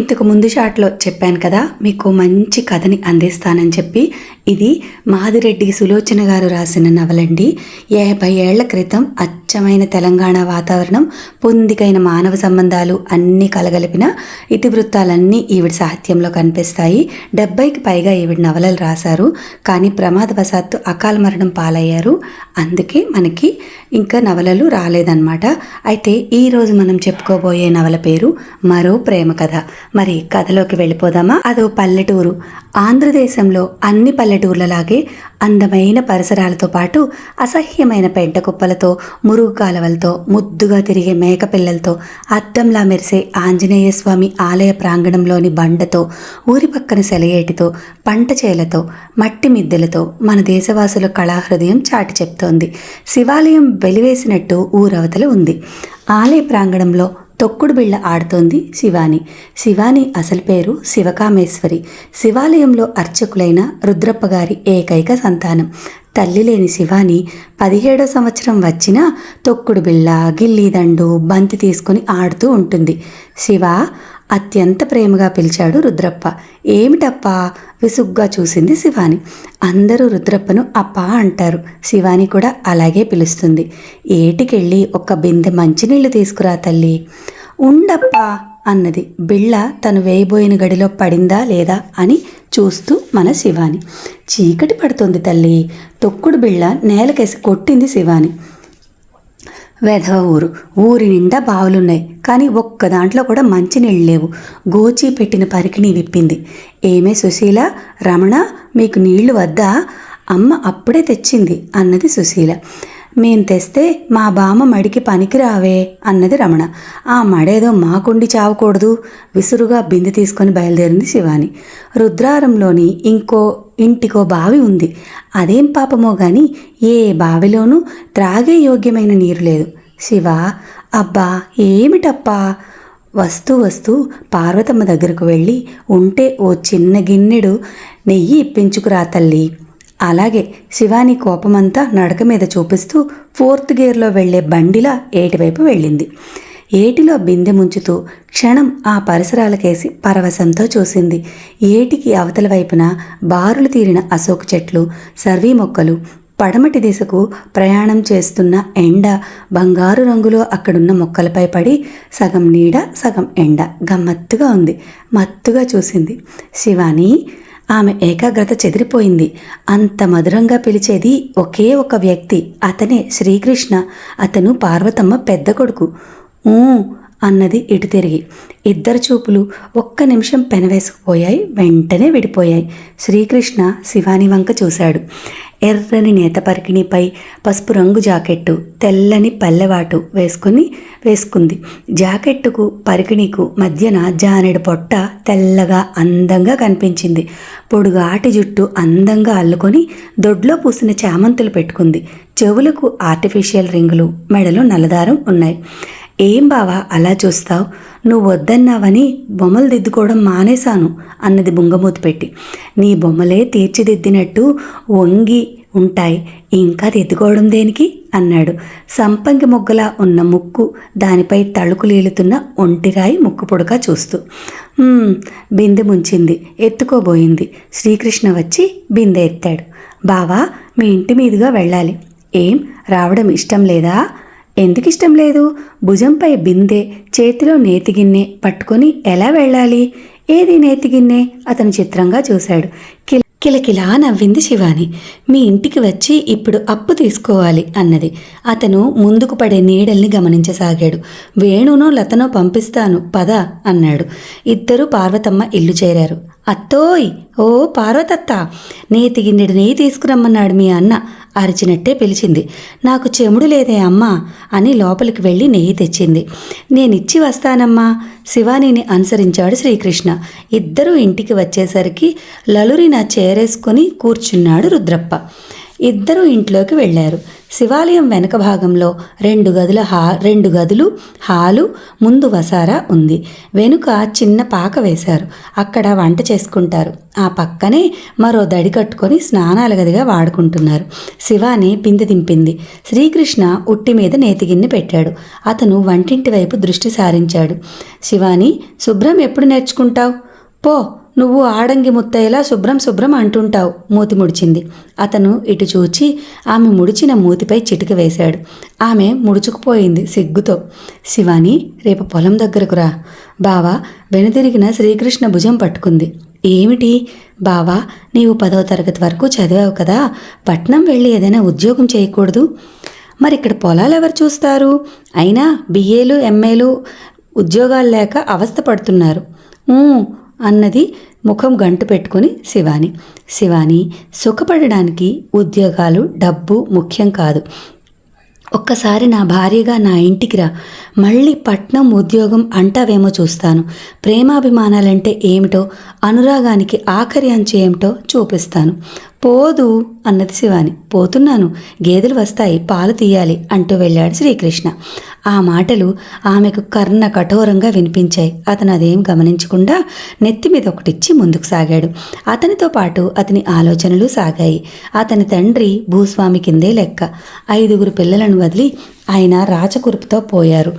ఇంతకు ముందు షాట్లో చెప్పాను కదా మీకు మంచి కథని అందిస్తానని చెప్పి. ఇది మాదిరెడ్డి సులోచన గారు రాసిన నవలండి. యాభై ఏళ్ళ క్రితం అచ్చమైన తెలంగాణ వాతావరణం పొందికైన మానవ సంబంధాలు అన్నీ కలగలిపిన ఇతివృత్తాలన్నీ ఈవిడ సాహిత్యంలో కనిపిస్తాయి. డెబ్బైకి పైగా ఈవిడ నవలలు రాశారు. కానీ ప్రమాదవశాత్తు అకాల మరణం పాలయ్యారు. అందుకే మనకి ఇంకా నవలలు రాలేదన్నమాట. అయితే ఈరోజు మనం చెప్పుకోబోయే నవల పేరు మరో ప్రేమ కథ. మరి కథలోకి వెళ్ళిపోదామా? అదో పల్లెటూరు. ఆంధ్రదేశంలో అన్ని పల్లెటూర్లలాగే అందమైన పరిసరాలతో పాటు అసహ్యమైన పెంట కుప్పలతో మురుగు కాలవలతో ముద్దుగా తిరిగే మేకపిల్లలతో అద్దంలా మెరిసే ఆంజనేయ స్వామి ఆలయ ప్రాంగణంలోని బండతో ఊరి పక్కన సెలయేటితో పంట చేలతో మట్టి మిద్దెలతో మన దేశవాసుల కళాహృదయం చాటి చెప్తోంది. శివాలయం వెలివేసినట్టు ఊరవతల ఉంది. ఆలయ ప్రాంగణంలో తొక్కుడు బిళ్ళ ఆడుతోంది శివాని. శివాని అసలు పేరు శివకామేశ్వరి. శివాలయంలో అర్చకులైన రుద్రప్ప గారి ఏకైక సంతానం. తల్లి లేని శివాని పదిహేడో సంవత్సరం వచ్చినా తొక్కుడు బిళ్ళ గిల్లీదండు బంతి తీసుకుని ఆడుతూ ఉంటుంది. శివ అత్యంత ప్రేమగా పిలిచాడు రుద్రప్ప. ఏమిటప్పా? విసుగ్గా చూసింది శివాని. అందరూ రుద్రప్పను అప్పా అంటారు. శివాని కూడా అలాగే పిలుస్తుంది. ఏటికెళ్ళి ఒక బిందె మంచినీళ్ళు తీసుకురా తల్లి. ఉండప్పా అన్నది. బిళ్ళ తను వేయబోయిన గడిలో పడిందా లేదా అని చూస్తూ మన శివాని. చీకటి పడుతుంది తల్లి. తొక్కుడు బిళ్ళ నేలకేసి కొట్టింది శివాని. వెధవ ఊరు. ఊరి నిండా బావులున్నాయి. కానీ ఒక్క దాంట్లో కూడా మంచినీళ్ళు లేవు. గోచి పెట్టిన పరికిణి విప్పింది. ఏమే సుశీల? రమణ మీకు నీళ్ళు వద్దా? అమ్మ అప్పుడే తెచ్చింది అన్నది సుశీల. మేం తెస్తే మా బామ్మ మడికి పనికిరావే అన్నది రమణ. ఆ మడేదో మాకుండి చావకూడదు. విసురుగా బిందె తీసుకొని బయలుదేరింది శివాని. రుద్రారంలోని ఇంకో ఇంటికో బావి ఉంది. అదేం పాపమో గాని ఏ బావిలోనూ త్రాగే యోగ్యమైన నీరు లేదు. శివ అబ్బా ఏమిటప్పా? వస్తూ వస్తూ పార్వతమ్మ దగ్గరకు వెళ్ళి ఉంటే ఓ చిన్న గిన్నెడు నెయ్యి ఇప్పించుకురా తల్లి. అలాగే శివాని కోపమంతా నడక మీద చూపిస్తూ ఫోర్త్ గేర్లో వెళ్ళే బండిలా ఏటివైపు వెళ్ళింది. ఏటిలో బిందె ముంచుతూ క్షణం ఆ పరిసరాలకేసి పరవశంతో చూసింది. ఏటికి అవతల వైపున బారులు తీరిన అశోక చెట్లు సర్వీ మొక్కలు పడమటి దిశకు ప్రయాణం చేస్తున్న ఎండ బంగారు రంగులో అక్కడున్న మొక్కలపై పడి సగం నీడ సగం ఎండ గమ్మత్తుగా ఉంది. మత్తుగా చూసింది. శివాని ఆమె ఏకాగ్రత చెదిరిపోయింది. అంత మధురంగా పిలిచేది ఒకే ఒక వ్యక్తి అతనే శ్రీకృష్ణ. అతను పార్వతమ్మ పెద్ద కొడుకు. అన్నది ఇటు తిరిగి. ఇద్దరు చూపులు ఒక్క నిమిషం పెనవేసుకుపోయాయి వెంటనే విడిపోయాయి. శ్రీకృష్ణ శివాని వంక చూశాడు. ఎర్రని నేత పరికిణిపై పసుపు రంగు జాకెట్టు తెల్లని పల్లెవాటు వేసుకుని వేసుకుంది. జాకెట్టుకు పరికిణికు మధ్యన జానెడు పొట్ట తెల్లగా అందంగా కనిపించింది. పొడుగాటి జుట్టు అందంగా అల్లుకొని దొడ్లో పూసిన చామంతులు పెట్టుకుంది. చెవులకు ఆర్టిఫిషియల్ రింగులు మెడలు నల్లదారం ఉన్నాయి. ఏం బావా అలా చూస్తావు? నువ్వు వద్దన్నావని బొమ్మలు దిద్దుకోవడం మానేశాను అన్నది బుంగమూతి పెట్టి. నీ బొమ్మలే తీర్చిదిద్దినట్టు వంగి ఉంటాయి ఇంకా దిద్దుకోవడం దేనికి? అన్నాడు. సంపంగి మొగ్గలా ఉన్న ముక్కు దానిపై తళుకులీలుతున్న ఒంటిరాయి ముక్కు పొడక చూస్తూ. బిందె ముంచింది ఎత్తుకోబోయింది. శ్రీకృష్ణ వచ్చి బిందె ఎత్తాడు. బావా మీ ఇంటి మీదుగా వెళ్ళాలి. ఏం? రావడం ఇష్టం లేదా? ఎందుకు ఇష్టం లేదు? భుజంపై బిందె చేతిలో నేతిగిన్నె పట్టుకొని ఎలా వెళ్ళాలి? ఏది నేతిగిన్నె? అతను చిత్రంగా చూశాడు. కిల కిలకిలా నవ్వింది శివాని. మీ ఇంటికి వచ్చి ఇప్పుడు అప్పు తీసుకోవాలి అన్నది. అతను ముందుకు పడే నీడల్ని గమనించసాగాడు. వేణునో లతనో పంపిస్తాను పద అన్నాడు. ఇద్దరు పార్వతమ్మ ఇల్లు చేరారు. అత్తోయ్! ఓ పార్వతత్త! నేతిగిన్నెడు నెయ్యి తీసుకురమ్మన్నాడు మీ అన్న. అరిచినట్టే పిలిచింది. నాకు చెముడు లేదే అమ్మా అని లోపలికి వెళ్ళి నెయ్యి తెచ్చింది. నేనిచ్చి వస్తానమ్మా శివానీని అనుసరించాడు శ్రీకృష్ణ. ఇద్దరూ ఇంటికి వచ్చేసరికి లలురిన చేరేసుకుని కూర్చున్నాడు రుద్రప్ప. ఇద్దరూ ఇంట్లోకి వెళ్ళారు. శివాలయం వెనక భాగంలో రెండు గదుల హా రెండు గదులు హాలు ముందు వసారా ఉంది. వెనుక చిన్న పాక వేశారు. అక్కడ వంట చేసుకుంటారు. ఆ పక్కనే మరో దడి కట్టుకొని స్నానాల గదిగా వాడుకుంటున్నారు. శివాని బిందె దింపింది. శ్రీకృష్ణ ఉట్టి మీద నేతిగిన్నె పెట్టాడు. అతను వంటింటి వైపు దృష్టి సారించాడు. శివాని శుభ్రం ఎప్పుడు నేర్చుకుంటావు? పో నువ్వు ఆడంగి ముత్తయ్యలా శుభ్రం శుభ్రం అంటుంటావు మూతి ముడిచింది. అతను ఇటు చూచి ఆమె ముడిచిన మూతిపై చిటిక వేశాడు. ఆమె ముడుచుకుపోయింది సిగ్గుతో. శివాని రేపు పొలం దగ్గరకు రా. బావా వెనుతిరిగిన శ్రీకృష్ణ భుజం పట్టుకుంది. ఏమిటి? బావా నీవు పదవ తరగతి వరకు చదివావు కదా పట్నం వెళ్ళి ఏదైనా ఉద్యోగం చేయకూడదు? మరి ఇక్కడ పొలాలు ఎవరు చూస్తారు? అయినా బిఏలు ఎంఏలు ఉద్యోగాలు లేక అవస్థ పడుతున్నారు అన్నది ముఖం గంటు పెట్టుకుని శివాని. శివాని సుఖపడడానికి ఉద్యోగాలు డబ్బు ముఖ్యం కాదు. ఒక్కసారి నా భార్యగా నా ఇంటికి రా. మళ్ళీ పట్నం ఉద్యోగం అంటావేమో చూస్తాను. ప్రేమాభిమానాలంటే ఏమిటో అనురాగానికి ఆఖరి అంచు ఏమిటో చూపిస్తాను. పోదు అన్నది శివాని. పోతున్నాను గేదెలు వస్తాయి పాలు తీయాలి అంటూ వెళ్ళాడు శ్రీకృష్ణ. ఆ మాటలు ఆమెకు కర్ణ కఠోరంగా వినిపించాయి. అతను అదేం గమనించకుండా నెత్తి మీద ఒకటిచ్చి ముందుకు సాగాడు. అతనితో పాటు అతని ఆలోచనలు సాగాయి. అతని తండ్రి భూస్వామి కిందే లెక్క. ఐదుగురు పిల్లలను వదిలి ఆయన రాచకురుపుతో పోయారు.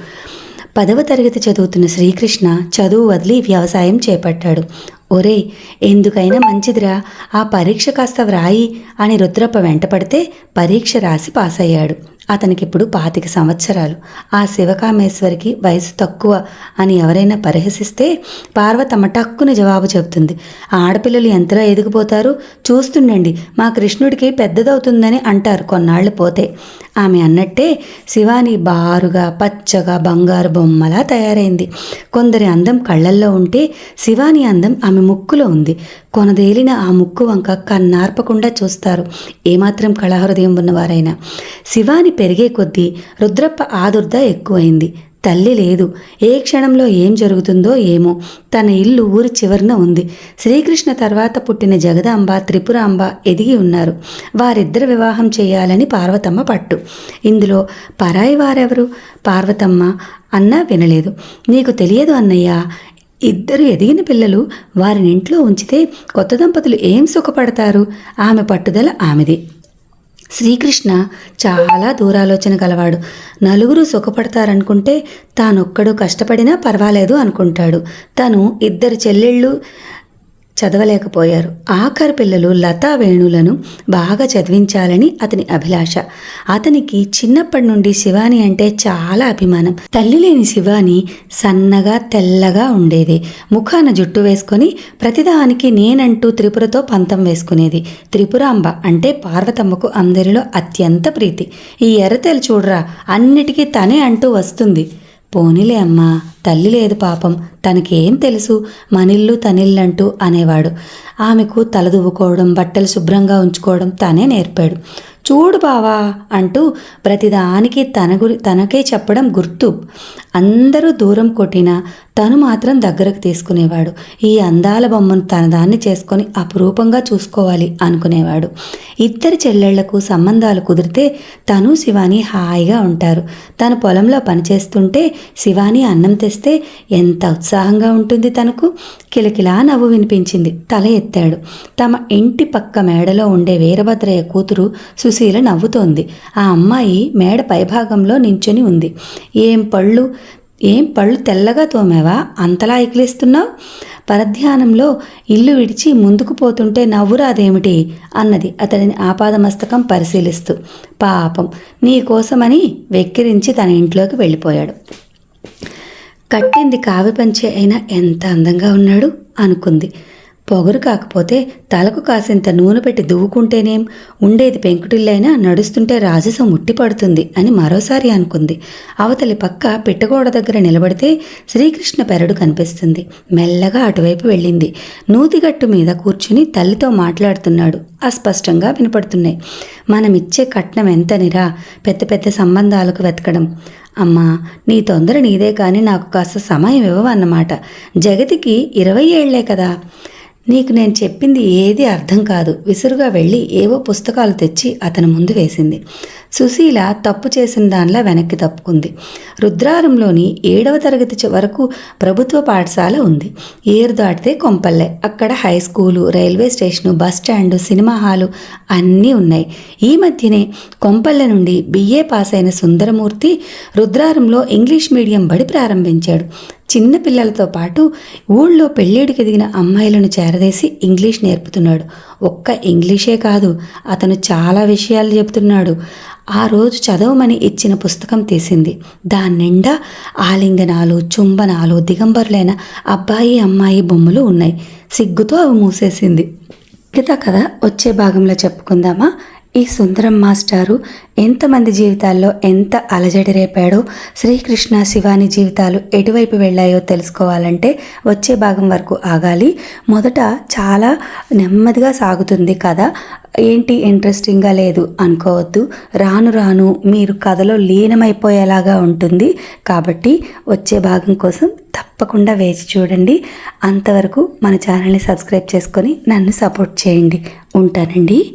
పదవ తరగతి చదువుతున్న శ్రీకృష్ణ చదువు వదిలి వ్యవసాయం చేపట్టాడు. ఒరే ఎందుకైనా మంచిదిరా. ఆ పరీక్ష కాస్త వ్రాయి అని రుద్రప్ప వెంటపడితే పరీక్ష రాసి పాస్ అయ్యాడు అతనికిప్పుడు పాతిక సంవత్సరాలు. ఆ శివకామేశ్వరికి వయసు తక్కువ అని ఎవరైనా పరిహసిస్తే పార్వతమ్మ టక్కున జవాబు చెబుతుంది. ఆడపిల్లలు ఎంతలో ఎదిగిపోతారు? చూస్తుండండి మా కృష్ణుడికి పెద్దదవుతుందని అంటారు కొన్నాళ్ళు పోతే. ఆమె అన్నట్టే శివాని బారుగా పచ్చగా బంగారు బొమ్మలా తయారైంది. కొందరి అందం కళ్ళల్లో ఉంటే శివాని అందం ఆమె ముక్కులో ఉంది. కొనదేలిన ఆ ముక్కు వంక కన్నార్పకుండా చూస్తారు. ఏమాత్రం కళాహృదయం ఉన్నవారైనా. శివాని పెరిగే కొద్దీ రుద్రప్ప ఆదుర్ద ఎక్కువైంది. తల్లి లేదు. ఏ క్షణంలో ఏం జరుగుతుందో ఏమో. తన ఇల్లు ఊరి చివరన ఉంది. శ్రీకృష్ణ తర్వాత పుట్టిన జగదాంబ త్రిపురాంబ ఎదిగి ఉన్నారు. వారిద్దరు వివాహం చేయాలని పార్వతమ్మ పట్టు. ఇందులో పరాయి వారెవరు? పార్వతమ్మ అన్నా వినలేదు. నీకు తెలియదు అన్నయ్య ఇద్దరు ఎదిగిన పిల్లలు వారిని ఇంట్లో ఉంచితే కొత్త దంపతులు ఏం సుఖపడతారు? ఆమె పట్టుదల ఆమెది. శ్రీకృష్ణ చాలా దూరాలోచన గలవాడు. నలుగురు సుఖపడతారనుకుంటే తానొక్కడు కష్టపడినా పర్వాలేదు అనుకుంటాడు. తను ఇద్దరు చెల్లెళ్ళు చదవలేకపోయారు. ఆఖరి పిల్లలు లతా వేణులను బాగా చదివించాలని అతని అభిలాష. అతనికి చిన్నప్పటి నుండి శివాని అంటే చాలా అభిమానం. తల్లి లేని శివాని సన్నగా తెల్లగా ఉండేది. ముఖాన జుట్టు వేసుకొని ప్రతిదానికి నేనంటూ త్రిపురతో పంతం వేసుకునేది. త్రిపురాంబ అంటే పార్వతమ్మకు అందరిలో అత్యంత ప్రీతి. ఈ ఎర్రతెలు చూడరా అన్నిటికీ తనే అంటూ వస్తుంది. పోనీలే అమ్మా తల్లి లేదు పాపం తనకేం తెలుసు? మనిల్లు తనిల్లంటూ అనేవాడు. ఆమెకు తలదువ్వుకోవడం బట్టలు శుభ్రంగా ఉంచుకోవడం తనే నేర్పాడు. చూడు బావా అంటూ ప్రతిదానికి తన గురి తనకే చెప్పడం గుర్తు. అందరూ దూరం కొట్టినా తను మాత్రం దగ్గరకు తీసుకునేవాడు. ఈ అందాల బొమ్మను తన దాన్ని చేసుకొని అపురూపంగా చూసుకోవాలి అనుకునేవాడు. ఇద్దరి చెల్లెళ్ళకు సంబంధాలు కుదిరితే తను శివాని హాయిగా ఉంటారు. తన పొలంలో పనిచేస్తుంటే శివాని అన్నం తెస్తే ఎంత ఉత్సాహంగా ఉంటుంది తనకు. కిలకిలా నవ్వు వినిపించింది. తల ఎత్తాడు. తమ ఇంటి పక్క మేడలో ఉండే వీరభద్రయ్య కూతురు సుశీల నవ్వుతోంది. ఆ అమ్మాయి మేడ పైభాగంలో నించొని ఉంది. ఏం పళ్ళు? ఏం పళ్ళు తెల్లగా తోమేవా? అంతలా ఎకిలిస్తున్నావు పరధ్యానంలో ఇల్లు విడిచి ముందుకు పోతుంటే నవ్వురాదేమిటి? అన్నది అతడిని ఆపాదమస్తకం పరిశీలిస్తూ. పాపం నీకోసమని వెక్కిరించి తన ఇంట్లోకి వెళ్ళిపోయాడు. కట్టింది కావి పంచే అయినా ఎంత అందంగా ఉన్నాడు? అనుకుంది. పొగరు కాకపోతే తలకు కాసింత నూనె పెట్టి దువ్వుకుంటేనేం? ఉండేది పెంకుటిల్లైనా నడుస్తుంటే రాజసం ఉట్టిపడుతుంది అని మరోసారి అనుకుంది. అవతలి పక్క పిట్టగోడ దగ్గర నిలబడితే శ్రీకృష్ణ పెరడు కనిపిస్తుంది. మెల్లగా అటువైపు వెళ్ళింది. నూతిగట్టు మీద కూర్చుని తల్లితో మాట్లాడుతున్నాడు. అస్పష్టంగా వినపడుతున్నాయి. మనం ఇచ్చే కట్నం ఎంతనిరా? పెద్ద పెద్ద సంబంధాలకు వెతకడం. అమ్మా నీ తొందర నీదే కానీ నాకు కాస్త సమయం ఇవ్వవన్నమాట. జగతికి ఇరవై ఏళ్ళే కదా. నీకు నేను చెప్పింది ఏది అర్థం కాదు. విసురుగా వెళ్ళి ఏవో పుస్తకాలు తెచ్చి అతని ముందు వేసింది. సుశీల తప్పు చేసిన దానిలా వెనక్కి తప్పుకుంది. రుద్రారంలోని ఏడవ తరగతి వరకు ప్రభుత్వ పాఠశాల ఉంది. ఏరు దాటితే కొంపల్లె. అక్కడ high school railway station bus stand cinema hall అన్నీ ఉన్నాయి. ఈ మధ్యనే కొంపల్లె నుండి బిఏ పాస్ అయిన సుందరమూర్తి రుద్రారంలో ఇంగ్లీష్ మీడియం బడి ప్రారంభించాడు. చిన్న పిల్లలతో పాటు ఊళ్ళో పెళ్ళిడికి ఎదిగిన అమ్మాయిలను చేరదీసి ఇంగ్లీష్ నేర్పుతున్నాడు. ఒక్క ఇంగ్లీషే కాదు అతను చాలా విషయాలు చెబుతున్నాడు ఆ రోజు చదవమని ఇచ్చిన పుస్తకం తీసింది. దాని నిండా ఆలింగనాలు చుంబనాలు దిగంబరులైన అబ్బాయి అమ్మాయి బొమ్మలు ఉన్నాయి. సిగ్గుతో అవి మూసేసింది. మిగతా కథ వచ్చే భాగంలో చెప్పుకుందామా? ఈ సుందరం మాస్టారు ఎంతమంది జీవితాల్లో ఎంత అలజడి రేపాడో శ్రీకృష్ణ శివాని జీవితాలు ఎటువైపు వెళ్ళాయో తెలుసుకోవాలంటే వచ్చే భాగం వరకు ఆగాలి. మొదట చాలా నెమ్మదిగా సాగుతుంది కథ. ఏంటి ఇంట్రెస్టింగ్గా లేదు అనుకోవద్దు. రాను రాను మీరు కథలో లీనమైపోయేలాగా ఉంటుంది. కాబట్టి వచ్చే భాగం కోసం తప్పకుండా వేచి చూడండి. అంతవరకు మన ఛానల్ని సబ్స్క్రైబ్ చేసుకొని నన్ను సపోర్ట్ చేయండి. ఉంటానండి.